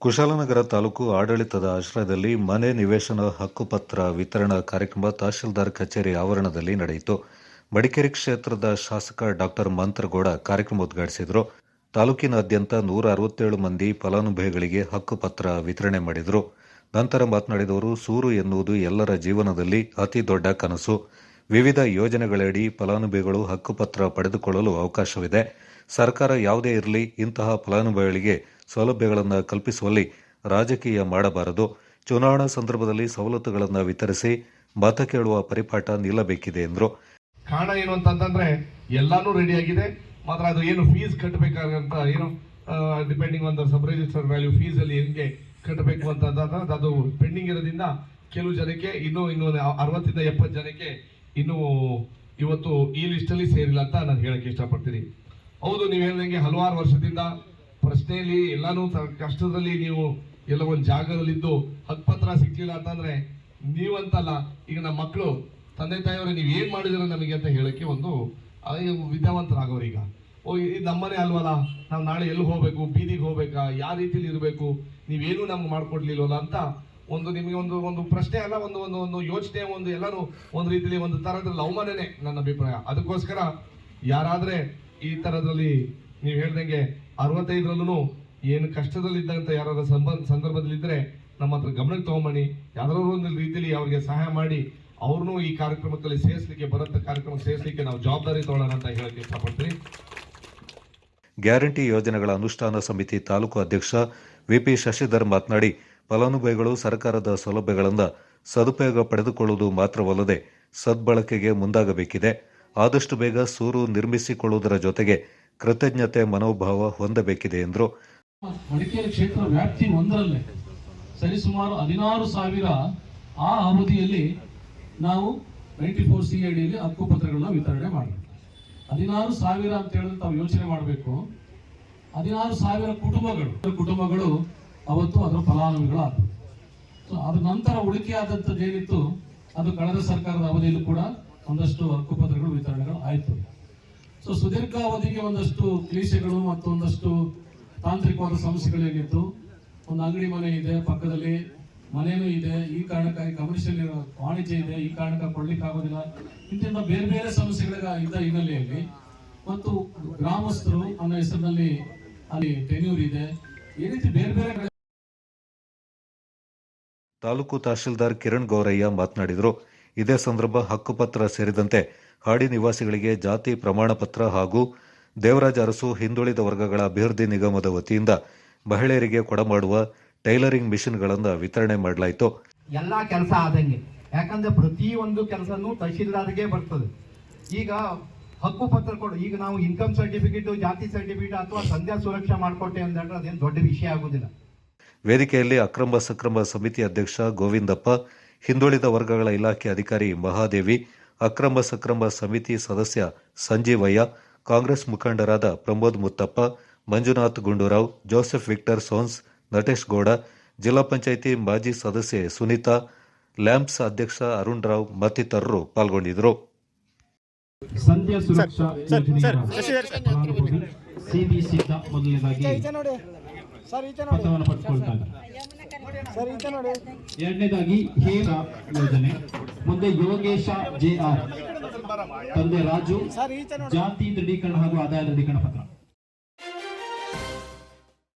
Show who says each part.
Speaker 1: ಕುಶಾಲನಗರ ತಾಲೂಕು ಆಡಳಿತದ ಆಶ್ರಯದಲ್ಲಿ ಮನೆ ನಿವೇಶನ ಹಕ್ಕುಪತ್ರ ವಿತರಣಾ ಕಾರ್ಯಕ್ರಮ ತಹಶೀಲ್ದಾರ್ ಕಚೇರಿ ಆವರಣದಲ್ಲಿ ನಡೆಯಿತು. ಮಡಿಕೇರಿ ಕ್ಷೇತ್ರದ ಶಾಸಕ ಡಾಕ್ಟರ್ ಮಂತ್ರಗೌಡ ಕಾರ್ಯಕ್ರಮ ಉದ್ಘಾಟಿಸಿದರು. ತಾಲೂಕಿನಾದ್ಯಂತ ನೂರ ಅರವತ್ತೇಳು ಮಂದಿ ಫಲಾನುಭವಿಗಳಿಗೆ ಹಕ್ಕುಪತ್ರ ವಿತರಣೆ ಮಾಡಿದರು. ನಂತರ ಮಾತನಾಡಿದವರು, ಸೂರು ಎನ್ನುವುದು ಎಲ್ಲರ ಜೀವನದಲ್ಲಿ ಅತಿ ದೊಡ್ಡ ಕನಸು. ವಿವಿಧ ಯೋಜನೆಗಳಡಿ ಫಲಾನುಭವಿಗಳು ಹಕ್ಕುಪತ್ರ ಪಡೆದುಕೊಳ್ಳಲು ಅವಕಾಶವಿದೆ. ಸರ್ಕಾರ ಯಾವುದೇ ಇರಲಿ, ಇಂತಹ ಫಲಾನುಭವಿಗಳಿಗೆ ಸೌಲಭ್ಯಗಳನ್ನು ಕಲ್ಪಿಸುವಲ್ಲಿ ರಾಜಕೀಯ ಮಾಡಬಾರದು. ಚುನಾವಣಾ ಸಂದರ್ಭದಲ್ಲಿ ಸವಲತ್ತುಗಳನ್ನು ವಿತರಿಸಿ ಮತ ಕೇಳುವ ಪರಿಪಾಠ ನಿಲ್ಲಬೇಕಿದೆ ಎಂದರು.
Speaker 2: ಕಾರಣ ಏನು ಅಂತಂದ್ರೆ ಎಲ್ಲಾನು ರೆಡಿ ಆಗಿದೆ. ಮಾತ್ರ ಅದು ಏನು ಫೀಸ್ ಕಟ್ಟಬೇಕಾಗಂತ ಏನು depending on the sub register value fees ಅಲ್ಲಿ ಹೆಂಗೆ ಕಟ್ಟಬೇಕು ಅಂತ ಅಂತಂದ್ರೆ ಅದು ಪೆಂಡಿಂಗ್ ಇರೋದ್ರಿಂದ ಕೆಲವು ಜನಕ್ಕೆ ಇನ್ನೂ ಇನ್ನೊಂದು ಅರವತ್ತಿಂದ ಎಪ್ಪತ್ತು ಜನಕ್ಕೆ ಇನ್ನೂ ಇವತ್ತು ಈ ಲಿಸ್ಟ್ ಅಲ್ಲಿ ಸೇರಿಲ್ಲ ಅಂತ ನಾನು ಹೇಳಕ್ಕೆ ಇಷ್ಟಪಡ್ತೀನಿ. ಹೌದು, ನೀವು ಹೇಳಿದಂಗೆ ಹಲವಾರು ವರ್ಷದಿಂದ ಪ್ರಶ್ನೆಯಲ್ಲಿ ಎಲ್ಲಾನು ಕಷ್ಟದಲ್ಲಿ ನೀವು ಎಲ್ಲ ಒಂದು ಜಾಗದಲ್ಲಿದ್ದು ಹಕ್ಪತ್ರ ಸಿಕ್ಲಿಲ್ಲ ಅಂತಂದ್ರೆ ನೀವಂತಲ್ಲ. ಈಗ ನಮ್ಮ ಮಕ್ಕಳು ತಂದೆ ತಾಯಿಯವರು ನೀವು ಏನ್ ಮಾಡಿದಿರ ನಮಗೆ ಅಂತ ಹೇಳಕ್ಕೆ ಒಂದು ಆ, ಈ ವಿದ್ಯಾವಂತರಾಗೋರು ಈಗ. ಓ ಇದು ನಮ್ಮನೆ ಅಲ್ವಲ್ಲ ನಾವು ನಾಳೆ ಎಲ್ಲಿ ಹೋಗ್ಬೇಕು ಬೀದಿಗೆ ಹೋಗ್ಬೇಕಾ ಯಾವ ರೀತಿಲಿ ಇರಬೇಕು ನೀವೇನು ನಮ್ಗೆ ಮಾಡ್ಕೊಡ್ಲಿಲ್ವಲ್ಲ ಅಂತ ಒಂದು ನಿಮಗೆ ಒಂದು ಒಂದು ಪ್ರಶ್ನೆ ಅಲ್ಲ ಒಂದು ಒಂದು ಒಂದು ಯೋಚನೆ ಒಂದು ಎಲ್ಲರೂ ಒಂದು ರೀತಿಲಿ ಒಂದು ತರದ್ರಲ್ಲಿ ಅವಮಾನನೆ ನನ್ನ ಅಭಿಪ್ರಾಯ. ಅದಕ್ಕೋಸ್ಕರ ಯಾರಾದ್ರೆ ಈ ತರದಲ್ಲಿ ನೀವು ಹೇಳ್ದಂಗೆ ಅರವತ್ತೈದರಲ್ಲೂ ಏನು ಕಷ್ಟದಲ್ಲಿದ್ದಂಥ ಯಾರಾದ್ರೂ ಸಂಬಂಧ ಸಂದರ್ಭದಲ್ಲಿದ್ದರೆ ನಮ್ಮ ಹತ್ರ ಗಮನಕ್ಕೆ ತಗೊಂಬನ್ನಿ. ಯಾರಾದ್ರೂ ಒಂದು ರೀತಿಯಲ್ಲಿ ಅವ್ರಿಗೆ ಸಹಾಯ ಮಾಡಿ ಅವ್ರನ್ನೂ ಈ ಕಾರ್ಯಕ್ರಮದಲ್ಲಿ ಸೇರಿಸಲಿಕ್ಕೆ ಬರಂತ ಕಾರ್ಯಕ್ರಮ ಸೇರಿಸಲಿಕ್ಕೆ ನಾವು ಜವಾಬ್ದಾರಿ ತಗೊಳ್ಳೋಣ ಅಂತ ಹೇಳಕ್ಕೆ ಇಷ್ಟಪಡ್ತೀನಿ.
Speaker 1: ಗ್ಯಾರಂಟಿ ಯೋಜನೆಗಳ ಅನುಷ್ಠಾನ ಸಮಿತಿ ತಾಲೂಕು ಅಧ್ಯಕ್ಷ ವಿಪಿ ಶಶಿಧರ್ ಮಾತನಾಡಿ, ಫಲಾನುಭವಿಗಳು ಸರ್ಕಾರದ ಸೌಲಭ್ಯಗಳಿಂದ ಸದುಪಯೋಗ ಪಡೆದುಕೊಳ್ಳುವುದು ಮಾತ್ರವಲ್ಲದೆ ಸದ್ಬಳಕೆಗೆ ಮುಂದಾಗಬೇಕಿದೆ. ಆದಷ್ಟು ಬೇಗ ಸೂರು ನಿರ್ಮಿಸಿಕೊಳ್ಳುವುದರ ಜೊತೆಗೆ ಕೃತಜ್ಞತೆ ಮನೋಭಾವ ಹೊಂದಬೇಕಿದೆ ಎಂದರು.
Speaker 3: ಮಡಿಕೇರಿ ಕ್ಷೇತ್ರ ವ್ಯಾಪ್ತಿ ಒಂದರಲ್ಲೇ ಸರಿಸುಮಾರು ಹದಿನಾರು ಸಾವಿರ ಆ ಅವಧಿಯಲ್ಲಿ ನಾವು ನೈಂಟಿ ಫೋರ್ ಸಿ ಅಡಿಯಲ್ಲಿ ಹಕ್ಕುಪತ್ರಗಳನ್ನ ವಿತರಣೆ ಮಾಡಬೇಕು ಹದಿನಾರು ಸಾವಿರ ಅಂತ ಹೇಳಿದ್ರೆ ತಾವು ಯೋಚನೆ ಮಾಡಬೇಕು. ಹದಿನಾರು ಸಾವಿರ ಕುಟುಂಬಗಳು. ಕುಟುಂಬಗಳು ಅವತ್ತು ಅದರ ಫಲಾನುಭವಿಗಳಾದವು. ಸೊ ನಂತರ ಉಳಿಕೆ ಆದಂಥದ್ದು ಏನಿತ್ತು? ಅದು ಕಳೆದ ಸರ್ಕಾರದ ಅವಧಿಯಲ್ಲೂ ಕೂಡ ಒಂದಷ್ಟು ಹಕ್ಕುಪತ್ರಗಳು, ವಿತರಣೆಗಳು ಆಯಿತು. ಸೊ ಸುದೀರ್ಘ ಅವಧಿಗೆ ಒಂದಷ್ಟು ಕ್ಲೀಶೆಗಳು ಮತ್ತು ಒಂದಷ್ಟು ತಾಂತ್ರಿಕವಾದ ಸಮಸ್ಯೆಗಳೇನಿತ್ತು ಒಂದು ಅಂಗಡಿ ಮನೆ ಇದೆ, ಪಕ್ಕದಲ್ಲಿ ಮನೆನೂ ಇದೆ. ಈ ಕಾರಣಕ್ಕಾಗಿ ಕಮರ್ಷಿಯಲ್ ವಾಣಿಜ್ಯ ಇದೆ. ಈ ಕಾರಣಕ್ಕಾಗಿ ಕೊಡ್ಲಿಕ್ಕೆ ಆಗೋದಿಲ್ಲ. ಇಂತಿಂತ ಬೇರೆ ಬೇರೆ ಸಮಸ್ಯೆಗಳ ಇದ್ದ ಹಿನ್ನೆಲೆಯಲ್ಲಿ ಮತ್ತು ಗ್ರಾಮಸ್ಥರು ಅನ್ನೋ ಹೆಸರಿನಲ್ಲಿ ಅಲ್ಲಿ ಟೆನ್ಯೂರ್ ಇದೆ. ಈ ರೀತಿ ಬೇರೆ ಬೇರೆ
Speaker 1: ತಾಲೂಕು ತಹಶೀಲ್ದಾರ್ ಕಿರಣ್ ಗೌರಯ್ಯ ಮಾತನಾಡಿದರು. ಇದೇ ಸಂದರ್ಭ ಹಕ್ಕುಪತ್ರ ಸೇರಿದಂತೆ ಹಾಡಿ ನಿವಾಸಿಗಳಿಗೆ ಜಾತಿ ಪ್ರಮಾಣ ಪತ್ರ ಹಾಗೂ ದೇವರಾಜ ಅರಸು ಹಿಂದುಳಿದ ವರ್ಗಗಳ ಅಭಿವೃದ್ಧಿ ನಿಗಮದ ವತಿಯಿಂದ ಮಹಿಳೆಯರಿಗೆ ಕೊಡಮಾಡುವ ಟೈಲರಿಂಗ್ ಮಿಷನ್ಗಳನ್ನು ವಿತರಣೆ ಮಾಡಲಾಯಿತು.
Speaker 4: ಎಲ್ಲ ಕೆಲಸ ಆದಂಗೆ. ಯಾಕಂದ್ರೆ ಪ್ರತಿ ಒಂದು ಕೆಲಸನೂ ತಹಶೀಲ್ದಾರ್ಗೆ ಬರ್ತದೆ. ಈಗ ಹಕ್ಕು ಪತ್ರ ಕೊಡು ಈಗ ನಾವು ಇನ್ಕಮ್ ಸರ್ಟಿಫಿಕೇಟ್ ಜಾತಿ ಸರ್ಟಿಫಿಕೇಟ್ ಅಥವಾ ಸಂಧ್ಯಾ ಸುರಕ್ಷಾ ಮಾಡಿಕೊಟ್ಟೆ ಅಂದ್ರೆ ಅದೇನು ದೊಡ್ಡ ವಿಷಯ ಆಗುದಿಲ್ಲ.
Speaker 1: ವೇದಿಕೆಯಲ್ಲಿ ಅಕ್ರಮ ಸಕ್ರಮ ಸಮಿತಿ ಅಧ್ಯಕ್ಷ ಗೋವಿಂದಪ್ಪ ಹಿಂದುಳಿದ ವರ್ಗಗಳ ಇಲಾಖೆ ಅಧಿಕಾರಿ ಮಹಾದೇವಿ ಅಕ್ರಮ ಸಕ್ರಮ ಸಮಿತಿ ಸದಸ್ಯ ಸಂಜೀವಯ್ಯ ಕಾಂಗ್ರೆಸ್ ಮುಖಂಡರಾದ ಪ್ರಮೋದ್ ಮುತ್ತಪ್ಪ ಮಂಜುನಾಥ್ ಗುಂಡೂರಾವ್ ಜೋಸೆಫ್ ವಿಕ್ಟರ್ ಸೋನ್ಸ್ ನಟೇಶ್ ಗೌಡ ಜಿಲ್ಲಾ ಪಂಚಾಯಿತಿ ಮಾಜಿ ಸದಸ್ಯೆ ಸುನೀತಾ ಲ್ಯಾಂಪ್ಸ್ ಅಧ್ಯಕ್ಷ ಅರುಣ್ ರಾವ್ ಮತ್ತಿತರರು ಪಾಲ್ಗೊಂಡಿದ್ದರು.
Speaker 5: ಸಂಧ್ಯಾ ಸುರಕ್ಷಾ ಯೋಜನೆಯ ಸಿಬಿಸಿಯಿಂದ ಮೊದಲನೇದಾಗಿ ಪತ್ರವನ್ನು ಪಡೆದುಕೊಳ್ತಾ ಇದ್ದಾರೆ. ಎರಡನೇದಾಗಿ ಹೇರ ಯೋಜನೆ. ಮುಂದೆ ಯೋಗೇಶ ಜೆ ಆರ್. ತಂದೆ ರಾಜು ಜಾತಿ ದೃಢೀಕರಣ ಹಾಗೂ ಆದಾಯ ದೃಢೀಕರಣ ಪತ್ರ.